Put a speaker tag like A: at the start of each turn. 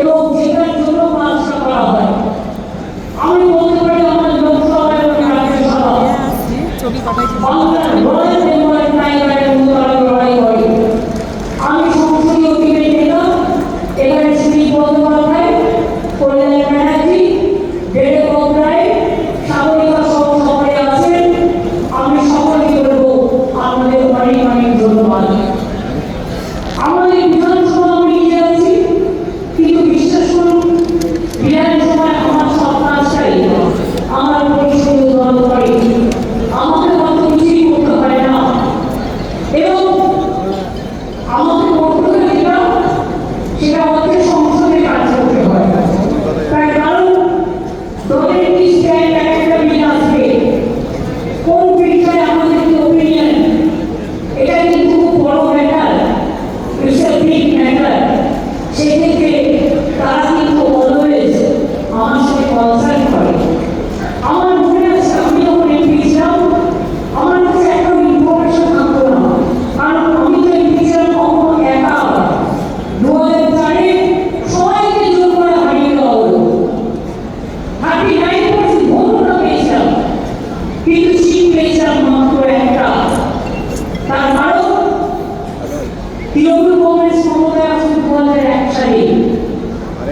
A: এবং সেটার জন্য মানুষটা করা হয়। আমি বলতে পারি আমাদের লোকসভা এবং রাজ্যসভা